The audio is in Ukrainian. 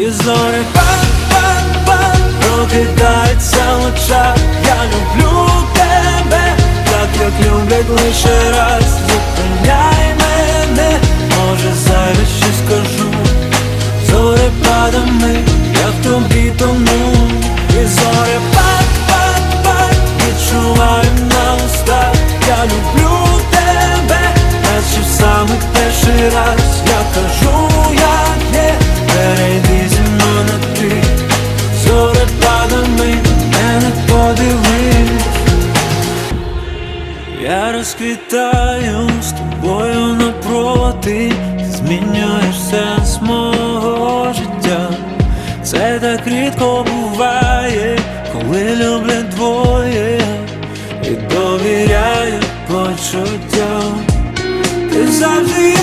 І зорі пам-пам-пам Прокидається в Я люблю тебе Так як люблять лише раз. Зупиняй мене. Може зайве щось скажу. Зорепадами Я в тобі тону. І зорі пак-пак-пак Відчуваю на устах. Я люблю тебе Наче в самих перший раз. Я кажу, я розквітаю з тобою напроти, ти змінюєш сенс мого життя. Це так рідко буває, коли люблять двоє і довіряють почуттям. Ти завжди